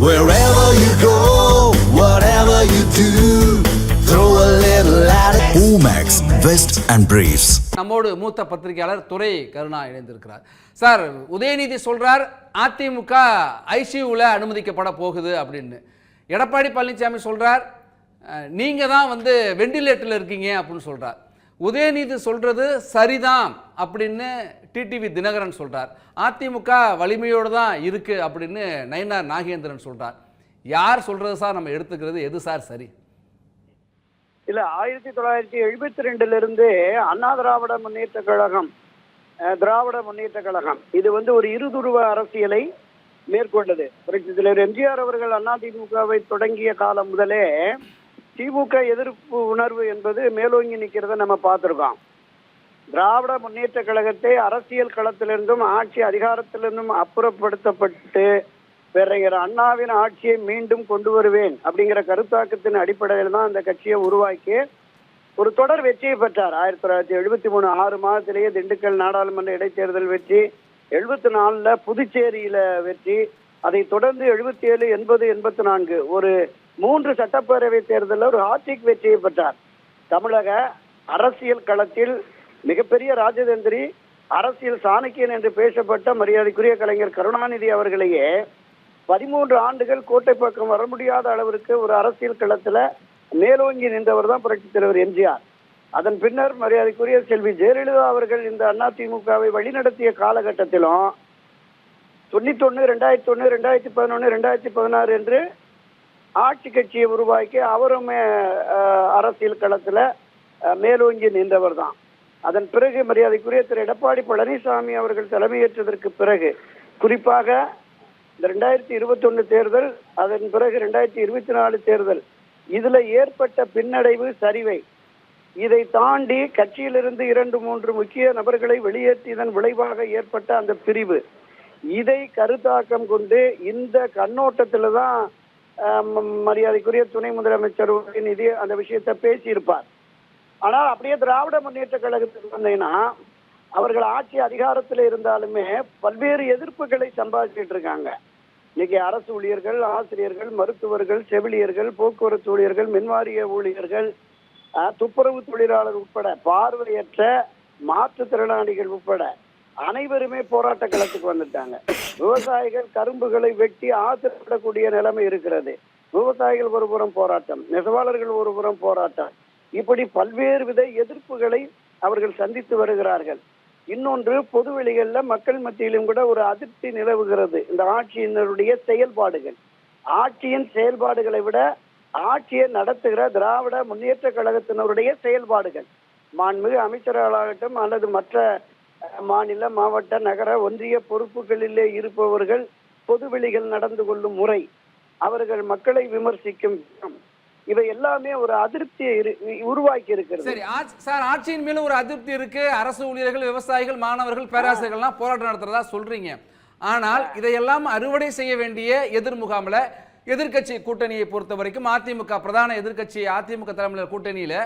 Wherever you go, whatever you do, throw a little at it. Omax, Vest and Briefs. நம்மோடு மூத்த பத்திரிகையாளர் துரை கருணா இணைந்திருக்கிறார் sir Udhayanidhi சொல்றார் அதிமுக ஐசியூவில் அனுமதிக்கப்பட போகுது அப்படின்னு எடப்பாடி பழனிசாமி சொல்றார் அஹ், நீங்க தான் வந்து வெண்டிலேட்டரில் இருக்கீங்க அப்படின்னு சொல்றார் உதயநிதி சொல்றது சரிதான் அப்படின்னு டிடிவி தினகரன் சொல்கிறார் அதிமுக வலிமையோடு தான் இருக்குது அப்படின்னு நயினார் நாகேந்திரன் சொல்கிறார் யார் சொல்கிறது சார்? நம்ம எடுத்துக்கிறது எது சார் சரி? இல்லை ஆயிரத்தி தொள்ளாயிரத்தி எழுபத்தி ரெண்டுலேருந்து அண்ணா திராவிட முன்னேற்ற கழகம் திராவிட முன்னேற்ற கழகம். இது வந்து ஒரு இருதுருவ அரசியலை மேற்கொண்டது. புரட்சித் தலைவர் எம்ஜிஆர் அவர்கள் அதிமுகவை தொடங்கிய காலம் முதலே திமுக எதிர்ப்பு உணர்வு என்பது மேலோங்கி நிற்கிறத நம்ம பார்த்துருக்கோம். திராவிட முன்னேற்ற கழகத்தை அரசியல் களத்திலிருந்தும் ஆட்சி அதிகாரத்திலிருந்தும் அப்புறப்படுத்தப்பட்டு பிறகு அண்ணாவின் ஆட்சியை மீண்டும் கொண்டு வருவேன் அப்படிங்கிற கருத்தாக்கத்தின் அடிப்படையில் தான் அந்த கட்சியை உருவாக்கி ஒரு தொடர் வெற்றியை பெற்றார். ஆயிரத்தி தொள்ளாயிரத்தி எழுபத்தி மூணு ஆறு மாதத்திலேயே திண்டுக்கல் நாடாளுமன்ற இடைத்தேர்தல் வெற்றி எழுபத்தி நாலுல புதுச்சேரியில வெற்றி அதை தொடர்ந்து எழுபத்தி ஏழு எண்பது எண்பத்தி நான்கு ஒரு மூன்று சட்டப்பேரவை தேர்தலில் ஒரு ஹாட்ரிக் வெற்றியை பெற்றார். தமிழக அரசியல் களத்தில் மிகப்பெரிய ராஜதந்திரி அரசியல் சாணக்கியன் என்று பேசப்பட்ட மரியாதைக்குரிய கலைஞர் கருணாநிதி அவர்களையே பதிமூன்று ஆண்டுகள் கோட்டை பக்கம் வர முடியாத அளவிற்கு ஒரு அரசியல் களத்தில் மேலோங்கி நின்றவர் தான் புரட்சித் தலைவர் எம்ஜிஆர். அதன் பின்னர் மரியாதைக்குரிய செல்வி ஜெயலலிதா அவர்கள் இந்த அதிமுகவை வழிநடத்திய காலகட்டத்திலும் தொண்ணூத்தொன்னு ரெண்டாயிரத்தி ஒன்று ரெண்டாயிரத்தி பதினொன்று ரெண்டாயிரத்தி பதினாறு என்று ஆட்சி கட்சியை உருவாக்கி அவரும் அரசியல் களத்தில் மேலோங்கி நின்றவர் தான். அதன் பிறகு மரியாதைக்குரிய திரு எடப்பாடி பழனிசாமி அவர்கள் தலைமையேற்றதற்கு பிறகு குறிப்பாக இந்த ரெண்டாயிரத்தி இருபத்தொன்னு தேர்தல் அதன் பிறகு ரெண்டாயிரத்தி இருபத்தி நாலு தேர்தல் இதில் ஏற்பட்ட பின்னடைவு சரிவை இதை தாண்டி கட்சியிலிருந்து இரண்டு மூன்று முக்கிய நபர்களை வெளியேற்றியதன் விளைவாக ஏற்பட்ட அந்த பிரிவு. இதை கருத்தாக்கம் கொண்டு இந்த கண்ணோட்டத்தில் தான் மரியாதைக்குரிய துணை முதலமைச்சர் நிதி அந்த விஷயத்தை பேசியிருப்பார். ஆனால் அப்படியே திராவிட முன்னேற்ற கழகத்துக்கு வந்தீங்கன்னா அவர்கள் ஆட்சி அதிகாரத்தில் இருந்தாலுமே பல்வேறு எதிர்ப்புகளை சம்பாதிச்சிட்டு இருக்காங்க. இன்னைக்கு அரசு ஊழியர்கள் ஆசிரியர்கள் மருத்துவர்கள் செவிலியர்கள் போக்குவரத்து ஊழியர்கள் மின்வாரிய ஊழியர்கள் துப்புரவு தொழிலாளர் உட்பட பார்வையற்ற மாற்றுத்திறனாளிகள் உட்பட அனைவருமே போராட்ட களத்துக்கு வந்துட்டாங்க. விவசாயிகள் கரும்புகளை வெட்டி ஆசிரப்படக்கூடிய நிலைமை இருக்கிறது. விவசாயிகள் ஒருபுறம் போராட்டம் நெசவாளர்கள் ஒருபுறம் போராட்டம். இப்படி பல்வேறு வித எதிர்ப்புகளை அவர்கள் சந்தித்து வருகிறார்கள். இன்னொன்று பொதுவெளிகளில் மக்கள் மத்தியிலும் கூட ஒரு அதிருப்தி நிலவுகிறது. இந்த ஆட்சியினருடைய செயல்பாடுகள். ஆட்சியின் செயல்பாடுகளை விட ஆட்சியை நடத்துகிற திராவிட முன்னேற்ற கழகத்தினருடைய செயல்பாடுகள். மாண்புமிகு அமைச்சர்களாகட்டும் அல்லது மற்ற மாநில மாவட்ட நகர ஒன்றிய பொறுப்புகளிலே இருப்பவர்கள் பொதுவெளிகள் நடந்து கொள்ளும் முறை. அவர்கள் மக்களை விமர்சிக்கும் இவை எல்லாமே ஒரு அதிருப்தியை இரு- உருவாக்கி இருக்கிறது சரி சார் ஆட்சியின் மேலும் ஒரு அதிருப்தி இருக்கு. அரசு ஊழியர்கள் விவசாயிகள் மாணவர்கள் பேராசிரியர்கள்லாம் போராட்டம் நடத்துறதா சொல்றீங்க. ஆனால் இதையெல்லாம் அறுவடை செய்ய வேண்டிய எதிர்முகாமில் எதிர்க்கட்சி கூட்டணியை பொறுத்த வரைக்கும் அதிமுக பிரதான எதிர்கட்சி அதிமுக தலைமையில் கூட்டணியில்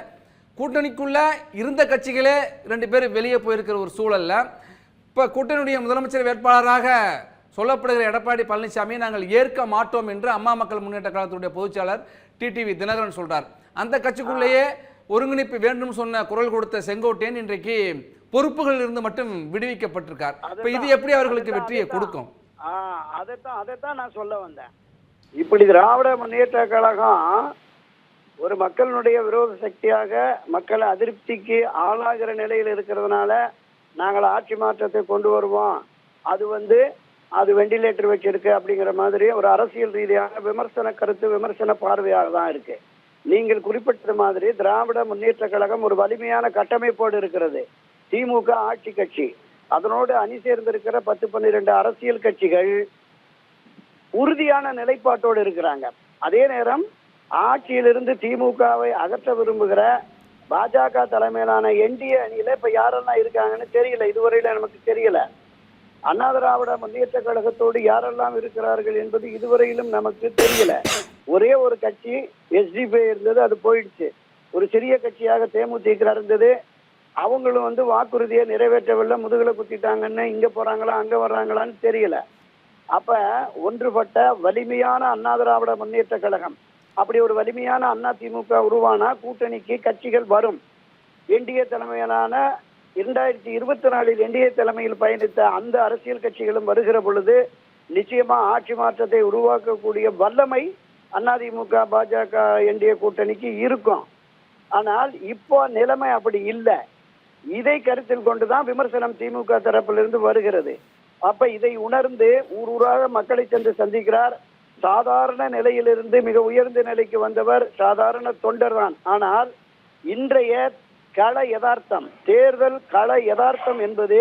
கூட்டணிக்குள்ள இருந்த கட்சிகளே ரெண்டு பேர் வெளியே போயிருக்கிற ஒரு சூழல்ல இப்போ கூட்டணியுடைய முதலமைச்சர் வேட்பாளராக சொல்லப்படுகிற எடப்பாடி பழனிசாமியை நாங்கள் ஏற்க மாட்டோம் என்று அம்மா மக்கள் முன்னேற்ற கழகத்துடைய பொதுச்செயலாளர் டிடிவி தினகரன் சொல்றார். அந்த கட்சிக்குள்ளேயே ஒருங்கிணைப்பு வேண்டும் சொன்ன குரல் கொடுத்த செங்கோட்டையன் இன்றைக்கு பொறுப்புகளில் இருந்து மட்டும் விடுவிக்கப்பட்டிருக்கார். இப்ப இது எப்படி அவர்களுக்கு வெற்றியை. கொடுக்கும்? அதைத்தான் அதைத்தான் நான் சொல்ல வந்தேன். இப்படி திராவிட முன்னேற்ற கழகம் ஒரு மக்களுடைய விரோத சக்தியாக மக்கள் அதிருப்திக்கு ஆளாகிற நிலையில் இருக்கிறதுனால நாங்கள் ஆட்சி மாற்றத்தை கொண்டு வருவோம். அது வந்து அது வெண்டிலேட்டர் வச்சிருக்கு அப்படிங்கிற மாதிரி ஒரு அரசியல் ரீதியான விமர்சன கருத்து விமர்சன பார்வையாக தான் இருக்கு. நீங்கள் குறிப்பிட்டது மாதிரி திராவிட முன்னேற்ற கழகம் ஒரு வலிமையான கட்டமைப்போடு இருக்கிறது. திமுக ஆட்சி கட்சி. அதனோடு அணி சேர்ந்திருக்கிற பத்து பன்னிரெண்டு அரசியல் கட்சிகள் உறுதியான நிலைப்பாட்டோடு இருக்கிறாங்க. அதே நேரம் ஆட்சியிலிருந்து திமுகவை அகற்ற விரும்புகிற பாஜக தலைமையிலான என்டிஏ அணியில இப்ப யாரெல்லாம் இருக்காங்கன்னு தெரியல. இதுவரையில நமக்கு தெரியல. அண்ணா திராவிட முன்னேற்ற கழகத்தோடு யாரெல்லாம் இருக்கிறார்கள் என்பது இதுவரையிலும் நமக்கு தெரியல. ஒரே ஒரு கட்சி எஸ்டிபி இருந்தது அது போயிடுச்சு. ஒரு சிறிய கட்சியாக தேமுதிக இருந்தது. அவங்களும் வந்து வாக்குறுதியை நிறைவேற்றவில்லை முதுகலை குத்திட்டாங்கன்னு இங்க போறாங்களா அங்க வர்றாங்களான்னு தெரியல. அப்ப ஒன்றுபட்ட வலிமையான அண்ணா திராவிட முன்னேற்ற கழகம் அப்படி ஒரு வலிமையான அண்ணா திமுக உருவானா கூட்டணிக்கு கட்சிகள் வரும். என்டிஏ தலைமையிலான இரண்டாயிரத்தி இருபத்தி நாலில் என்டிஏ தலைமையில் பயணித்த அந்த அரசியல் கட்சிகளும் வருகிற பொழுது நிச்சயமா ஆட்சி மாற்றத்தை உருவாக்கக்கூடிய வல்லமை அதிமுக பாஜக என்டிஏ கூட்டணிக்கு இருக்கும். ஆனால் இப்போ நிலைமை அப்படி இல்லை. இதை கருத்தில் கொண்டுதான் விமர்சனம் திமுக தரப்பிலிருந்து வருகிறது. அப்ப இதை உணர்ந்து ஊர் ஊராக மக்களை சென்று சந்திக்கிறார். சாதாரண நிலையிலிருந்து மிக உயர்ந்த நிலைக்கு வந்தவர் சாதாரண தொண்டர் தான் ஆனால் இன்றைய கள யதார்த்தம். தேர்தல் கள யதார்த்தம் என்பது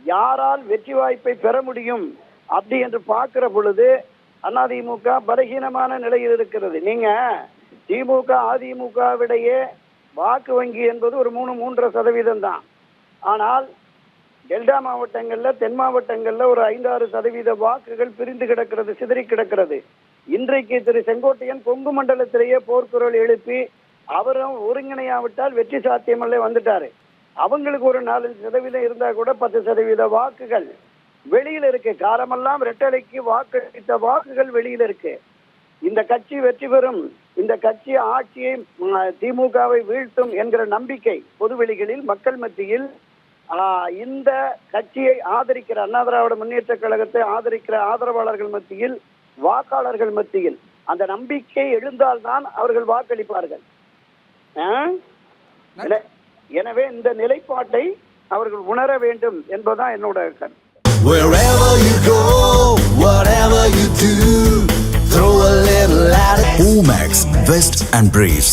யாரால் வெற்றி வாய்ப்பை பெற முடியும்? அப்படி என்று பார்க்கிற பொழுது அதிமுக பலகீனமான நிலையில் இருக்கிறது. நீங்க திமுக அதிமுகவிடையே வாக்கு வங்கி என்பது ஒரு மூணு மூன்றரை சதவீதம் தான். ஆனால் டெல்டா மாவட்டங்களில் தென் மாவட்டங்களில் ஒரு ஐந்தாறு சதவீத வாக்குகள் பிரிந்து கிடக்கிறது சிதறி கிடக்கிறது. இன்றைக்கு திரு செங்கோட்டையன் கொங்கு மண்டலத்திலேயே போர்க்குரல் எழுப்பி அவரும் ஒருங்கிணையாவிட்டால் வெற்றி சாத்தியமல்ல வந்துட்டாரு. அவங்களுக்கு ஒரு நாலஞ்சு சதவீதம் இருந்தா கூட பத்து சதவீத வாக்குகள் வெளியில இருக்கு. காலமெல்லாம் ரெட்டலைக்கு வாக்களித்த வாக்குகள் வெளியில இருக்கு. இந்த கட்சி வெற்றி பெறும் இந்த கட்சி ஆட்சியை திமுகவை வீழ்த்தும் என்கிற நம்பிக்கை பொதுவெளிகளில் மக்கள் மத்தியில் இந்த கட்சியை ஆதரிக்கிற அண்ணா திராவிட முன்னேற்ற கழகத்தை ஆதரிக்கிற ஆதரவாளர்கள் மத்தியில் வாக்காளர்கள் மத்தியில் அந்த நம்பிக்கை எழுந்தால்தான் அவர்கள் வாக்களிப்பார்கள். எனவே இந்த நிலைப்பாட்டை அவர்கள் உணர வேண்டும் என்பதுதான் என்னோட கருத்து Wherever you go, whatever you do, throw a little at it. Omax, Vest and Briefs.